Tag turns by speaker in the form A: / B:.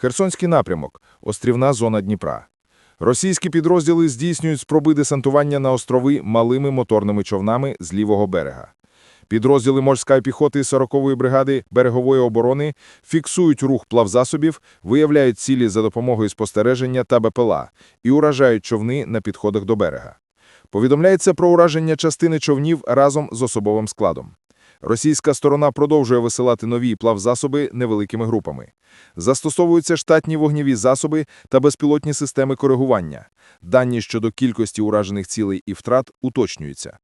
A: Херсонський напрямок, острівна зона Дніпра. Російські підрозділи здійснюють спроби десантування на острови малими моторними човнами з лівого берега. Підрозділи морської піхоти 40-ї бригади берегової оборони фіксують рух плавзасобів, виявляють цілі за допомогою спостереження та БПЛА і уражають човни на підходах до берега. Повідомляється про ураження частини човнів разом з особовим складом. Російська сторона продовжує висилати нові плавзасоби невеликими групами. Застосовуються штатні вогневі засоби та безпілотні системи коригування. Дані щодо кількості уражених цілей і втрат уточнюються.